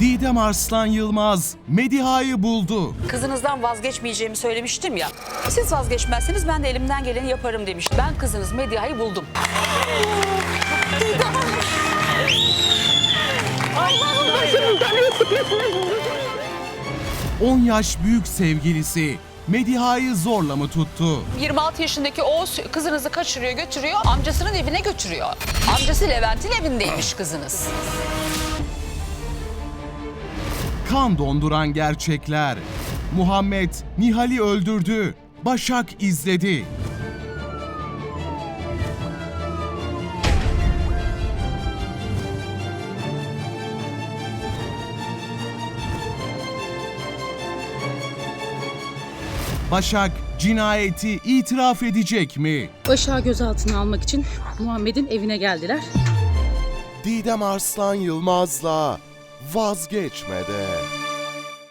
Didem Arslan Yılmaz Mediha'yı buldu. Kızınızdan vazgeçmeyeceğimi söylemiştim ya. Siz vazgeçmezseniz ben de elimden geleni yaparım demiş. Ben kızınız Mediha'yı buldum. 10 yaş büyük sevgilisi Mediha'yı zorla mı tuttu? 26 yaşındaki Oğuz kızınızı kaçırıyor götürüyor amcasının evine götürüyor. Amcası Levent'in evindeymiş kızınız. Kan donduran gerçekler. Muhammed Nihal'i öldürdü. Başak izledi. Başak cinayeti itiraf edecek mi? Başak'ı gözaltına almak için Muhammed'in evine geldiler. Didem Arslan Yılmaz'la vazgeçmedi.